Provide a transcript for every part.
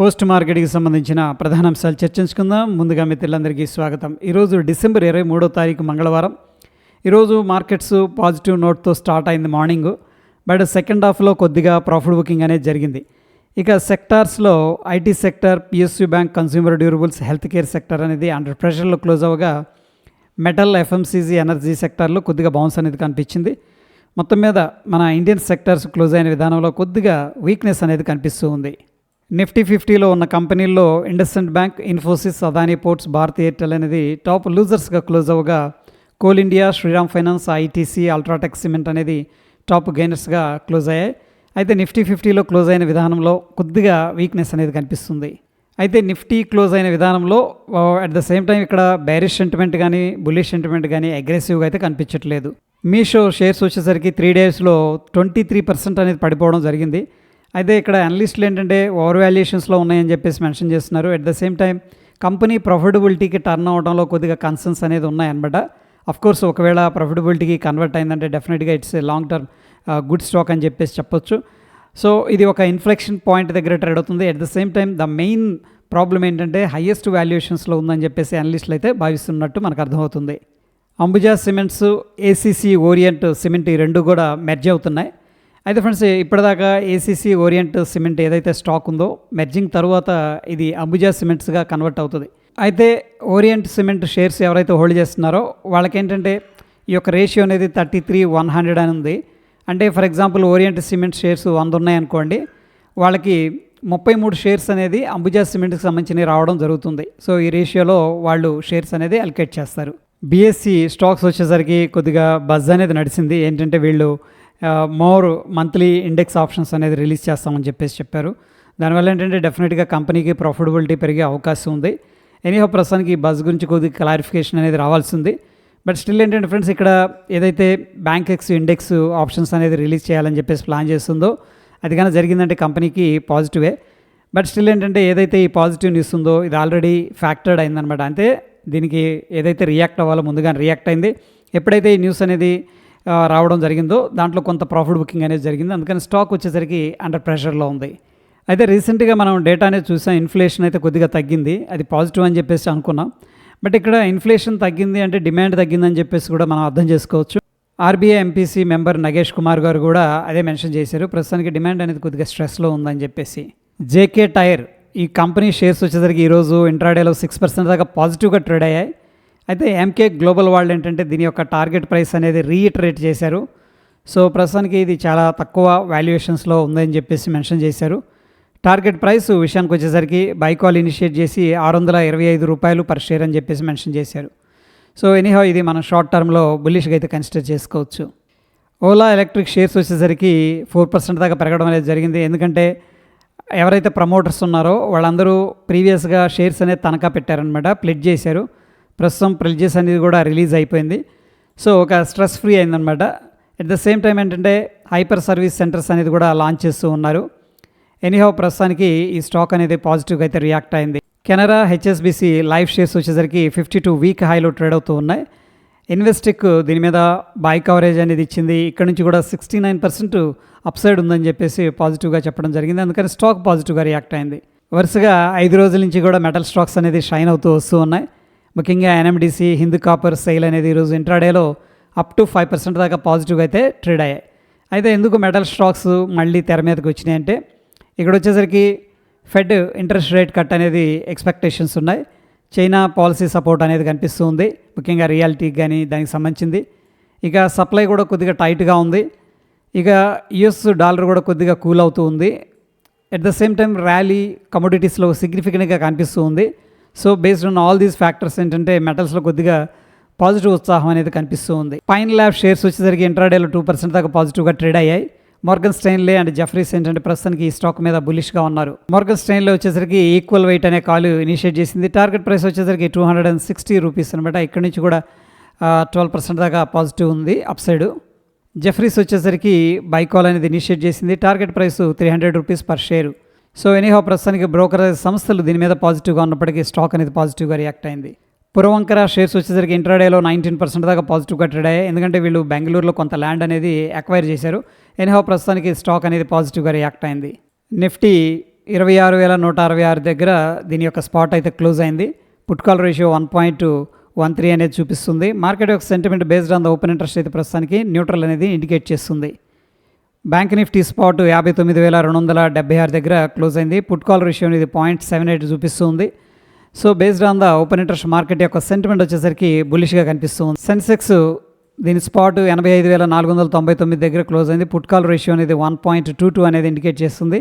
Post మార్కెట్కి సంబంధించిన ప్రధాన అంశాలు చర్చించుకుందాం. ముందుగా మిత్రులందరికీ స్వాగతం. ఈరోజు డిసెంబర్ ఇరవై మూడో తారీఖు మంగళవారం. ఈరోజు మార్కెట్స్ పాజిటివ్ నోట్తో స్టార్ట్ అయింది మార్నింగ్. బట్ సెకండ్ హాఫ్లో కొద్దిగా ప్రాఫిట్ బుకింగ్ అనేది జరిగింది. ఇక సెక్టార్స్లో IT sector PSU bank consumer durables health care sector అనేది అండర్ ప్రెషర్లో క్లోజ్ అవ్వగా మెటల్ ఎఫ్ఎంసీజీ ఎనర్జీ సెక్టార్లో కొద్దిగా బౌన్స్ అనేది కనిపించింది. మొత్తం మీద మన ఇండియన్ సెక్టార్స్ క్లోజ్ అయిన విధానంలో కొద్దిగా వీక్నెస్ అనేది కనిపిస్తూ ఉంది. నిఫ్టీ ఫిఫ్టీలో ఉన్న కంపెనీల్లో IndusInd bank Infosys Adani ports Bharat Airtel అనేది టాప్ లూజర్స్గా close అవ్వగా Coal India Shriram finance ITC UltraTech cement అనేది టాప్ గెయినర్స్గా క్లోజ్ అయ్యాయి. అయితే నిఫ్టీ ఫిఫ్టీలో క్లోజ్ అయిన విధానంలో కొద్దిగా వీక్నెస్ అనేది కనిపిస్తుంది. అయితే నిఫ్టీ క్లోజ్ అయిన విధానంలో అట్ ద సేమ్ టైం ఇక్కడ బ్యారిష్ సెంటిమెంట్ కానీ బుల్లిష్ సెంటిమెంట్ కానీ అగ్రెసివ్గా అయితే కనిపించట్లేదు. మీషో షేర్స్ వచ్చేసరికి త్రీ డేస్లో ట్వంటీ త్రీ పర్సెంట్ అనేది పడిపోవడం జరిగింది. అయితే ఇక్కడ అనలిస్టులు ఏంటంటే ఓవర్ వాల్యుయేషన్స్లో ఉన్నాయని చెప్పేసి మెన్షన్ చేస్తున్నారు. At the same time company ప్రాఫిటబిలిటీకి turn అవడంలో కొద్దిగా కన్సర్న్స్ అనేది ఉన్నాయన్నమాట. కోర్స్ ఒకవేళ ప్రాఫిటబిలిటీకి కన్వర్ట్ అయిందంటే డెఫినెట్గా it's a long term good stock అని చెప్పేసి చెప్పొచ్చు. సో ఇది ఒక ఇన్ఫ్లెక్షన్ పాయింట్ దగ్గర ట్రేడ్ అవుతుంది. At the same time the main problem ఏంటంటే హయ్యెస్ట్ వాల్యుయేషన్స్లో ఉందని చెప్పేసి అనలిస్టులు అయితే భావిస్తున్నట్టు మనకు అర్థమవుతుంది. Ambuja cements ACC Orient cement ఈ రెండు కూడా మెర్జ్ అవుతున్నాయి. అయితే ఫ్రెండ్స్ ఇప్పటిదాకా ఏసీసీ ఓరియంట్ సిమెంట్ ఏదైతే స్టాక్ ఉందో మెర్జింగ్ తర్వాత ఇది అంబుజా సిమెంట్స్గా కన్వర్ట్ అవుతుంది. అయితే ఓరియంట్ సిమెంట్ షేర్స్ ఎవరైతే హోల్డ్ చేస్తున్నారో వాళ్ళకేంటంటే ఈ యొక్క రేషియో అనేది థర్టీ త్రీ వన్ హండ్రెడ్ అని ఉంది. అంటే for example Orient cement shares వంద ఉన్నాయనుకోండి వాళ్ళకి ముప్పై మూడు షేర్స్ అనేది అంబుజా సిమెంట్కి సంబంధించినవి రావడం జరుగుతుంది. సో ఈ రేషియోలో వాళ్ళు షేర్స్ అనేది అలికేట్ చేస్తారు. బీఎస్సీ స్టాక్స్ వచ్చేసరికి కొద్దిగా బజ్ అనేది నడిచింది ఏంటంటే వీళ్ళు మోర్ మంత్లీ ఇండెక్స్ ఆప్షన్స్ అనేది రిలీజ్ చేస్తామని చెప్పేసి చెప్పారు. దానివల్ల ఏంటంటే డెఫినెట్గా కంపెనీకి ప్రాఫిటబిలిటీ పెరిగే అవకాశం ఉంది. ఎనీహో ప్రస్తుతానికి ఈ గురించి కొద్దిగా క్లారిఫికేషన్ అనేది రావాల్సి ఉంది. బట్ స్టిల్ ఏంటంటే ఫ్రెండ్స్ ఇక్కడ ఏదైతే బ్యాంక్ ఎక్స్ ఇండెక్స్ ఆప్షన్స్ అనేది రిలీజ్ చేయాలని చెప్పేసి ప్లాన్ చేస్తుందో అది కానీ జరిగిందంటే కంపెనీకి పాజిటివే బట్ స్టిల్ ఏంటంటే ఏదైతే ఈ పాజిటివ్ న్యూస్ ఉందో ఇది ఆల్రెడీ ఫ్యాక్టర్డ్ అయిందనమాట అంటే దీనికి ఏదైతే రియాక్ట్ అవ్వాలో ముందుగా రియాక్ట్ అయింది. ఎప్పుడైతే ఈ న్యూస్ అనేది రావడం జరిగిందో దాంట్లో కొంత ప్రాఫిట్ బుకింగ్ అనేది జరిగింది. అందుకని స్టాక్ వచ్చేసరికి అండర్ ప్రెషర్లో ఉంది. అయితే రీసెంట్గా మనం డేటా అనేది చూసాం ఇన్ఫ్లేషన్ అయితే కొద్దిగా తగ్గింది. అది పాజిటివ్ అని చెప్పేసి అనుకున్నాం. బట్ ఇక్కడ ఇన్ఫ్లేషన్ తగ్గింది అంటే డిమాండ్ తగ్గిందని చెప్పేసి కూడా మనం అర్థం చేసుకోవచ్చు. RBI MPC member Nagesh Kumar garu కూడా అదే మెన్షన్ చేశారు. ప్రస్తుతానికి డిమాండ్ అనేది కొద్దిగా స్ట్రెస్లో ఉందని చెప్పేసి. జేకే టైర్ ఈ కంపెనీ షేర్స్ వచ్చేసరికి ఈరోజు ఇంట్రాడేలో సిక్స్ పర్సెంట్ దాకా పాజిటివ్గా ట్రేడ్ అయ్యాయి. అయితే ఎంకే గ్లోబల్ వరల్డ్ ఏంటంటే దీని యొక్క టార్గెట్ ప్రైస్ అనేది రీఇటరేట్ చేశారు. సో ప్రస్తుతానికి ఇది చాలా తక్కువ వాల్యుయేషన్స్లో ఉందని చెప్పేసి మెన్షన్ చేశారు. టార్గెట్ ప్రైస్ విషయానికి వచ్చేసరికి బైకాల్ ఇనిషియేట్ చేసి ఆరు వందల ఇరవై ఐదు రూపాయలు పర్ షేర్ అని చెప్పేసి మెన్షన్ చేశారు. సో ఎనీహౌ ఇది మనం షార్ట్ టర్మ్లో బుల్లిష్గా అయితే కన్సిడర్ చేసుకోవచ్చు. ఓలా ఎలక్ట్రిక్ షేర్స్ వచ్చేసరికి ఫోర్ పర్సెంట్ దాకా పెరగడం అనేది జరిగింది. ఎందుకంటే ఎవరైతే ప్రమోటర్స్ ఉన్నారో వాళ్ళందరూ ప్రీవియస్గా షేర్స్ అనేది తనఖా పెట్టారనమాట ప్లెడ్ చేశారు. ప్రస్తుతం ప్లెడ్జెస్ అనేది కూడా రిలీజ్ అయిపోయింది. సో ఒక స్ట్రెస్ ఫ్రీ అయిందనమాట అట్ ద సేమ్ టైం ఏంటంటే హైపర్ సర్వీస్ సెంటర్స్ అనేది కూడా లాంచ్ చేస్తూ ఉన్నారు. ఎనీహౌ ప్రస్తుతానికి ఈ స్టాక్ అనేది పాజిటివ్గా అయితే రియాక్ట్ అయింది. కెనరా హెచ్ఎస్బిసి లైఫ్ షేర్స్ వచ్చేసరికి ఫిఫ్టీ టూ వీక్ హైలో ట్రేడ్ అవుతూ ఉన్నాయి. ఇన్వెస్టిక్ దీని మీద బై కవరేజ్ అనేది ఇచ్చింది. ఇక్కడ నుంచి కూడా సిక్స్టీ నైన్ పర్సెంట్ అప్సైడ్ ఉందని చెప్పేసి పాజిటివ్గా చెప్పడం జరిగింది. అందుకని స్టాక్ పాజిటివ్గా రియాక్ట్ అయింది. వరుసగా ఐదు రోజుల నుంచి కూడా మెటల్ స్టాక్స్ అనేది షైన్ అవుతూ వస్తూ ఉన్నాయి. ముఖ్యంగా ఎన్ఎండిసి హిందూ కాపర్ సెయిల్ అనేది ఈరోజు ఇంట్రాడేలో అప్ టు ఫైవ్ పర్సెంట్ దాకా పాజిటివ్గా అయితే ట్రేడ్ అయ్యాయి. అయితే ఎందుకు మెటల్ స్టాక్స్ మళ్ళీ తెర మీదకి వచ్చినాయి అంటే ఇక్కడ వచ్చేసరికి ఫెడ్ ఇంట్రెస్ట్ రేట్ కట్ అనేది ఎక్స్పెక్టేషన్స్ ఉన్నాయి. చైనా పాలసీ సపోర్ట్ అనేది కనిపిస్తూ ఉంది. ముఖ్యంగా రియాలిటీకి కానీ దానికి సంబంధించింది. ఇక సప్లై కూడా కొద్దిగా టైట్గా ఉంది. ఇక యుఎస్ డాలర్ కూడా కొద్దిగా కూల్ అవుతూ ఉంది. At the same time rally కమోడిటీస్లో సిగ్నిఫికెంట్గా కనిపిస్తూ ఉంది. So based on all these factors ఏంటంటే మెటల్స్లో కొద్దిగా పాజిటివ్ ఉత్సాహం అనేది కనిపిస్తూ ఉంది. పైన్ ల్యాబ్ షేర్స్ వచ్చేసరికి ఇంట్రాడేలో టూ పర్సెంట్ దాకా పాజిటివ్గా ట్రేడ్ అయ్యాయి. మార్గన్ స్టైన్లే అండ్ జఫ్రీస్ ఏంటంటే ప్రస్తుతానికి ఈ స్టాక్ మీద బులిష్గా ఉన్నారు. మోర్గన్ స్టైన్లో వచ్చేసరికి ఈక్వల్ వెయిట్ అనే కాల్ ఇనిషియేట్ చేసింది. టార్గెట్ ప్రైస్ వచ్చేసరికి two hundred and sixty rupees అనమాట ఇక్కడ నుంచి కూడా ట్వెల్వ్ పర్సెంట్ దాకా పాజిటివ్ ఉంది అప్ సైడ్. జెఫ్రీస్ వచ్చేసరికి బైకాల్ అనేది ఇనిషియేట్ చేసింది. Target price three hundred rupees per share. So anyhow ప్రస్తుతానికి బ్రోకరేజ్ సంస్థలు దీని మీద పాజిటివ్గా ఉన్నప్పటికీ స్టాక్ అనేది పాజిటివ్గా రియాక్ట్ అయింది. పురవంకర షేర్స్ వచ్చేసరికి ఇంట్రాడేలో నైన్టీన్ పర్సెంట్ దాకా పాజిటివ్గా ట్రేడ్ అయ్యాయి. ఎందుకంటే వీళ్ళు బెంగళూరులో కొంత ల్యాండ్ అనేది అక్వైర్ చేశారు. ఎనీహో ప్రస్తుతానికి స్టాక్ అనేది పాజిటివ్గా రియాక్ట్ అయింది. నిఫ్టీ ఇరవై ఆరు వేల నూట అరవై ఆరు దగ్గర దీని యొక్క స్పాట్ అయితే క్లోజ్ అయింది. Put call ratio one point one three అనేది చూపిస్తుంది. మార్కెట్ యొక్క sentiment based on the open interest అయితే ప్రస్తుతానికి న్యూట్రల్ అనేది ఇండికేట్ చేస్తుంది. బ్యాంక్ నిఫ్టీ స్పాట్ యాభై తొమ్మిది వేల రెండు వందల డెబ్బై ఆరు దగ్గర క్లోజ్ అయింది. పుట్ కాల్ రేషియో అనేది పాయింట్ సెవెన్ ఎయిట్ చూపిస్తుంది. So based on the open interest market యొక్క సెంటిమెంట్ వచ్చేసరికి బులిష్గా కనిపిస్తుంది. సెన్సెక్స్ దీని స్పాట్ ఎనభై ఐదు వేల నాలుగు వందల తొంభై తొమ్మిది దగ్గర క్లోజ్ అయింది. పుట్ కాల్ రేషియో అనేది వన్ పాయింట్ టూ టూ అనేది ఇండికేట్ చేస్తుంది.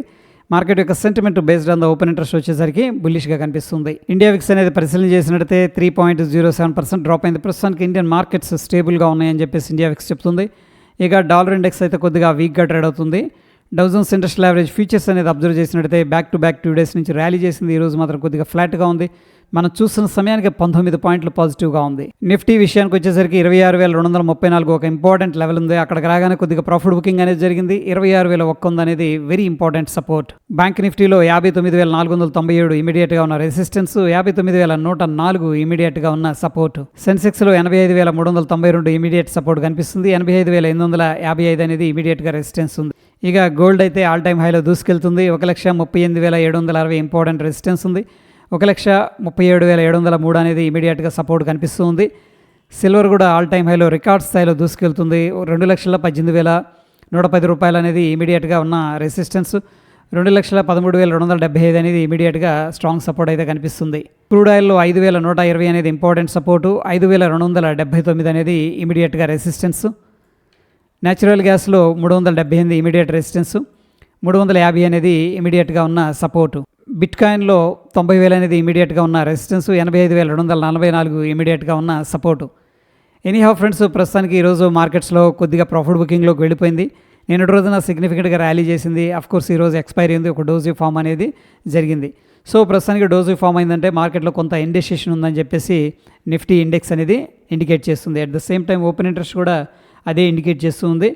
మార్కెట్ యొక్క sentiment based on the open interest వచ్చేసరికి బుల్లిష్గా కనిపిస్తుంది. ఇండియా విక్స్ అనేది పరిశీలన చేసినట్టయితే three point zero seven percent drop అయింది. ప్రస్తుతానికి ఇండియన్ మార్కెట్స్ స్టేబుల్గా ఉన్నాయని చెప్పేసి ఇండియా విక్స్ చెప్తుంది. ఇక డాలర్ ఇండెక్స్ అయితే కొద్దిగా వీక్గా ట్రేడ్ అవుతుంది. Dow Jones industrial average futures అనేది అబ్జర్వ్ చేసినట్టయితే back to back two days నుంచి ర్యాలీ చేసింది. ఈ రోజు మాత్రం కొద్దిగా ఫ్లాట్గా ఉంది. మనం చూస్తున్న సమయానికి పంతొమ్మిది పాయింట్లు పాజిటివ్గా ఉంది. నిఫ్టీ విషయానికి వచ్చేసరికి ఇరవై ఆరు వేల రెండు వందల ముప్పై నాలుగు ఒక ఇంపార్టెంట్ లెవెల్ ఉంది. అక్కడికి రాగానే కొద్దిగా ప్రాఫిట్ బుకింగ్ అనేది జరిగింది. ఇరవై ఆరు వేల ఒక్క ఉంది అనేది వెరీ ఇంపార్టెంట్ సపోర్ట్. బ్యాంక్ నిఫ్టీలో యాభై తొమ్మిది వేల నాలుగు వందల తొంభై ఏడు ఇమీడియట్గా ఉన్న రెసిస్టెన్స్ యాభై తొమ్మిది వేల నూట నాలుగు ఇమీడియట్గా ఉన్న సపోర్ట్. సెన్సెక్స్లో ఎనభై ఐదు వేల మూడు వందల తొంభై రెండు ఇమీడియట్ సపోర్ట్ కనిపిస్తుంది. ఎనభై ఐదు వేల ఎనిమిది వందల యాభై ఐదు అనేది ఇమీడియట్గా రెసిస్టెన్స్ ఉంది. ఇక గోల్డ్ అయితే ఆల్ టైమ్ హైలో దూసుకెళ్తుంది. ఒక లక్ష ముప్పై ఎనిమిది వేల ఏడు వందల అరవై ఇంపార్టెంట్ రెసిస్టెన్స్ ఉంది. ఒక లక్ష ముప్పై ఏడు వేల ఏడు వందల మూడు అనేది ఇమీడియట్గా సపోర్ట్ కనిపిస్తుంది. సిల్వర్ కూడా ఆల్ టైమ్ హైలో రికార్డ్ స్థాయిలో దూసుకెళ్తుంది. రెండు లక్షల పద్దెనిమిది వేల నూట పది రూపాయలు అనేది ఇమీడియట్గా ఉన్న రెసిస్టెన్స్. రెండు లక్షల పదమూడు వేల రెండు వందల డెబ్బై ఐదు అనేది ఇమీడియట్గా స్ట్రాంగ్ సపోర్ట్ అయితే కనిపిస్తుంది. క్రూడ్ ఆయిల్లో ఐదు వేల నూట ఇరవై అనేది ఇంపార్టెంట్ సపోర్టు. ఐదు వేల రెండు వందల డెబ్బై తొమ్మిది అనేది ఇమీడియట్గా రెసిస్టెన్స్. న్యాచురల్ గ్యాస్లో మూడు వందల డెబ్బై ఎనిమిది ఇమీడియట్ రెసిస్టెన్స్. మూడు వందల యాభై అనేది ఇమీడియట్గా ఉన్న సపోర్టు. బిట్కాయిన్లో తొంభై వేలు అనేది ఇమీడియట్గా ఉన్న రెసిస్టెన్స్ ఎనభై ఐదు వేల రెండు వందల నలభై నాలుగు ఇమీడియట్గా ఉన్న సపోర్టు. ఎనీహా ఫ్రెండ్స్ ప్రస్తుతానికి ఈరోజు మార్కెట్స్లో కొద్దిగా ప్రాఫిట్ బుకింగ్లోకి వెళ్ళిపోయింది. నేను రోజున సిగ్నిఫికెంట్గా ర్యాలీ చేసింది. కోర్స్ ఈరోజు ఎక్స్పైరీ ఉంది. ఒక డోజీ ఫామ్ అనేది జరిగింది. సో ప్రస్తుతానికి డోజీ ఫామ్ అయిందంటే మార్కెట్లో కొంత ఇండెసిషన్ ఉందని చెప్పేసి నిఫ్టీ ఇండెక్స్ అనేది ఇండికేట్ చేస్తుంది. At the same time open interest కూడా అదే ఇండికేట్ చేస్తుంది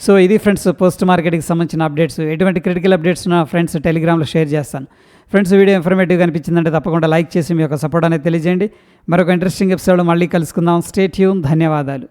సో ఇది ఫ్రెండ్స్ పోస్ట్ మార్కెట్కి సంబంధించిన అప్డేట్స్. ఎటువంటి క్రిటికల్ అప్డేట్స్ నా ఫ్రెండ్స్ టెలిగ్రామ్లో షేర్ చేస్తాను. ఫ్రెండ్స్ వీడియో ఇన్ఫర్మేటివ్గా అనిపించిందంటే తప్పకుండా లైక్ చేసి మీ యొక్క సపోర్ట్ అనేది తెలియజేయండి. మరొక ఇంట్రెస్టింగ్ ఎపిసోడ్ మళ్ళీ కలుసుకుందాం. స్టేట్ యూన్ ధన్యవాదాలు.